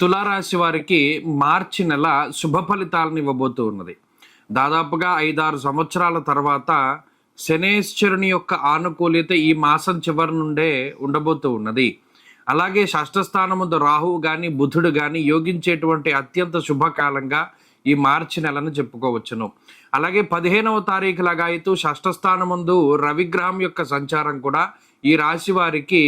తులారాశి వారికి మార్చి నెల శుభ ఫలితాలను ఇవ్వబోతూ ఉన్నది. దాదాపుగా ఐదారు సంవత్సరాల తర్వాత శనేశ్వరుని యొక్క ఆనుకూల్యత ఈ మాసం చివరి నుండే ఉండబోతూ ఉన్నది. అలాగే షష్ఠస్థానముందు రాహువు కానీ బుధుడు కానీ యోగించేటువంటి అత్యంత శుభకాలంగా ఈ మార్చి నెలను చెప్పుకోవచ్చును. అలాగే పదిహేనవ తారీఖు లగాయితూ షష్ఠస్థానముందు రవిగ్రహం యొక్క సంచారం కూడా ఈ రాశి వారికి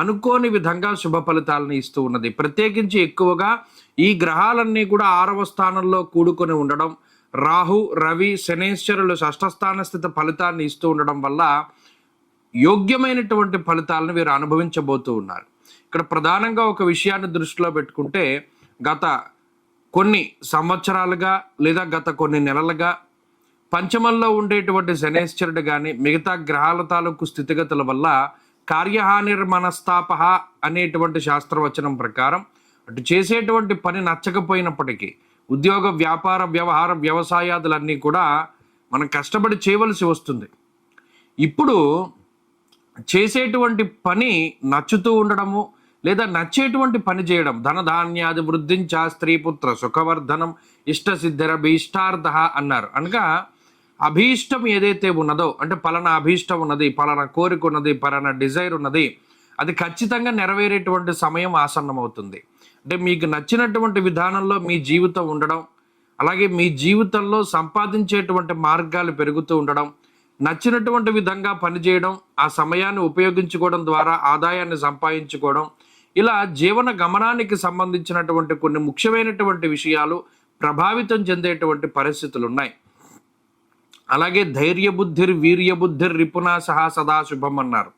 అనుకోని విధంగా శుభ ఫలితాలను ఇస్తూ ఉన్నది. ప్రత్యేకించి ఎక్కువగా ఈ గ్రహాలన్నీ కూడా ఆరవ స్థానంలో కూడుకొని ఉండడం రాహు రవి శనేశ్వరులు షష్ఠస్థాన స్థిత ఫలితాన్ని ఇస్తూ ఉండడం వల్ల యోగ్యమైనటువంటి ఫలితాలను వీరు అనుభవించబోతూ ఉన్నారు. ఇక్కడ ప్రధానంగా ఒక విషయాన్ని దృష్టిలో పెట్టుకుంటే గత కొన్ని సంవత్సరాలుగా లేదా గత కొన్ని నెలలుగా పంచమంలో ఉండేటువంటి శనేశ్వరుడు కానీ మిగతా గ్రహాల తాలూకు స్థితిగతుల వల్ల కార్యహానిర్మనస్తాప అనేటువంటి శాస్త్రవచనం ప్రకారం అటు చేసేటువంటి పని నచ్చకపోయినప్పటికీ ఉద్యోగ వ్యాపార వ్యవహార వ్యవసాయాదులన్నీ కూడా మనం కష్టపడి చేయవలసి వస్తుంది. ఇప్పుడు చేసేటువంటి పని నచ్చుతూ ఉండడము లేదా నచ్చేటువంటి పని చేయడం ధనధాన్యాది వృద్ధించ స్త్రీ పుత్ర సుఖవర్ధనం ఇష్టసిద్ధిర భీష్టార్థ అన్నారు. అనగా అభీష్టం ఏదైతే ఉన్నదో అంటే పలానా అభీష్టం ఉన్నది పలానా కోరిక ఉన్నది పలానా డిజైర్ ఉన్నది అది ఖచ్చితంగా నెరవేరేటువంటి సమయం ఆసన్నమవుతుంది. అంటే మీకు నచ్చినటువంటి విధానంలో మీ జీవితం ఉండడం అలాగే మీ జీవితంలో సంపాదించేటువంటి మార్గాలు పెరుగుతూ ఉండడం నచ్చినటువంటి విధంగా పనిచేయడం ఆ సమయాన్ని ఉపయోగించుకోవడం ద్వారా ఆదాయాన్ని సంపాదించుకోవడం ఇలా జీవన గమనానికి సంబంధించినటువంటి కొన్ని ముఖ్యమైనటువంటి విషయాలు ప్రభావితం చెందేటువంటి పరిస్థితులు ఉన్నాయి అలాగే ధైర్యబుద్ధిర్ వీర్యబుద్ధిర్ రిపునా సహా సదా శుభం అన్నారు.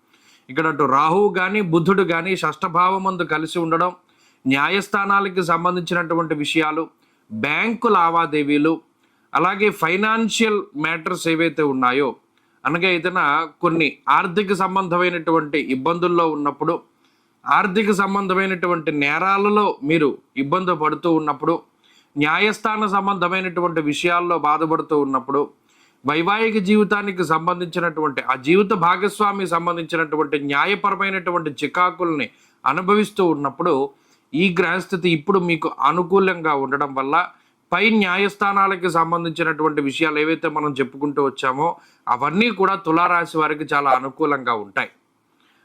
ఇక్కడ అటు రాహువు కానీ బుద్ధుడు కానీ షష్టభావమందు కలిసి ఉండడం న్యాయస్థానాలకి సంబంధించినటువంటి విషయాలు బ్యాంకు లావాదేవీలు అలాగే ఫైనాన్షియల్ మ్యాటర్స్ ఏవైతే ఉన్నాయో అనగా ఏదైనా కొన్ని ఆర్థిక సంబంధమైనటువంటి ఇబ్బందుల్లో ఉన్నప్పుడు ఆర్థిక సంబంధమైనటువంటి నేరాలలో మీరు ఇబ్బంది పడుతూ ఉన్నప్పుడు న్యాయస్థాన సంబంధమైనటువంటి విషయాల్లో బాధపడుతూ ఉన్నప్పుడు వైవాహిక జీవితానికి సంబంధించినటువంటి ఆ జీవిత భాగస్వామి సంబంధించినటువంటి న్యాయపరమైనటువంటి చికాకుల్ని అనుభవిస్తూ ఉన్నప్పుడు ఈ గ్రహస్థితి ఇప్పుడు మీకు అనుకూలంగా ఉండడం వల్ల పై న్యాయస్థానాలకి సంబంధించినటువంటి విషయాలు ఏవైతే మనం చెప్పుకుంటూ వచ్చామో అవన్నీ కూడా తులారాశి వారికి చాలా అనుకూలంగా ఉంటాయి.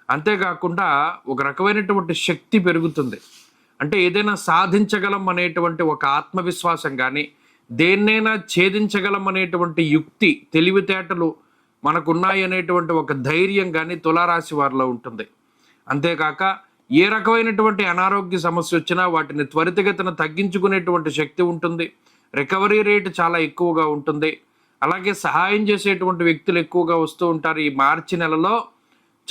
అంతేకాకుండా ఒక రకమైనటువంటి శక్తి పెరుగుతుంది. అంటే ఏదైనా సాధించగలం అనేటువంటి ఒక ఆత్మవిశ్వాసం కానీ దేన్నైనా ఛేదించగలం అనేటువంటి యుక్తి తెలివితేటలు మనకున్నాయి అనేటువంటి ఒక ధైర్యం కానీ తులారాశి వారిలో ఉంటుంది. అంతేకాక ఏ రకమైనటువంటి అనారోగ్య సమస్య వచ్చినా వాటిని త్వరితగతిన తగ్గించుకునేటువంటి శక్తి ఉంటుంది. రికవరీ రేట్ చాలా ఎక్కువగా ఉంటుంది. అలాగే సహాయం చేసేటువంటి వ్యక్తులు ఎక్కువగా వస్తూ ఉంటారు. ఈ మార్చి నెలలో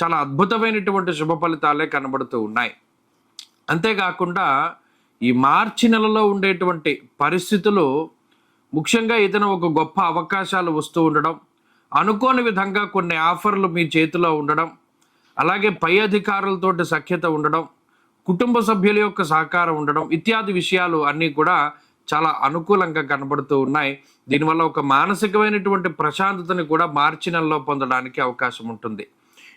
చాలా అద్భుతమైనటువంటి శుభ ఫలితాలే కనబడుతూ ఉన్నాయి. అంతేకాకుండా ఈ మార్చి నెలలో ఉండేటువంటి పరిస్థితులు ముఖ్యంగా ఏదైనా ఒక గొప్ప అవకాశాలు వస్తూ ఉండడం అనుకోని విధంగా కొన్ని ఆఫర్లు మీ చేతిలో ఉండడం అలాగే పై అధికారులతోటి సఖ్యత ఉండడం కుటుంబ సభ్యుల యొక్క సహకారం ఉండడం ఇత్యాది విషయాలు అన్నీ కూడా చాలా అనుకూలంగా కనబడుతూ ఉన్నాయి. దీనివల్ల ఒక మానసికమైనటువంటి ప్రశాంతతని కూడా మార్చి నెలలో పొందడానికి అవకాశం ఉంటుంది.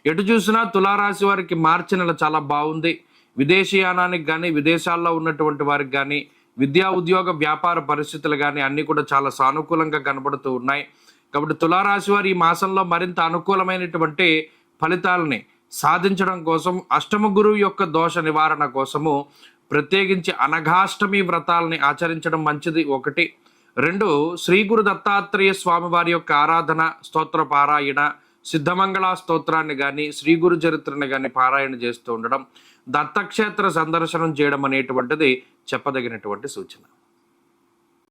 ఎటు చూసినా తులారాశి వారికి మార్చి నెల చాలా బాగుంది. విదేశీయానానికి కానీ విదేశాల్లో ఉన్నటువంటి వారికి కానీ విద్యా ఉద్యోగ వ్యాపార పరిస్థితులు కానీ అన్నీ కూడా చాలా సానుకూలంగా కనబడుతూ ఉన్నాయి. కాబట్టి తులారాశి వారు ఈ మాసంలో మరింత అనుకూలమైనటువంటి ఫలితాలని సాధించడం కోసం అష్టమ గురువు యొక్క దోష నివారణ కోసము ప్రత్యేకించి అనఘాష్టమి వ్రతాలని ఆచరించడం మంచిది ఒకటి. రెండు శ్రీ గురు దత్తాత్రేయ స్వామి వారి యొక్క ఆరాధన స్తోత్ర పారాయణ సిద్ధమంగళ స్తోత్రాన్ని కానీ శ్రీ గురు చరిత్రని కానీ పారాయణ చేస్తూ ఉండడం దత్తక్షేత్ర సందర్శనం చేయడం అనేటువంటిది చెప్పదగినటువంటి సూచన.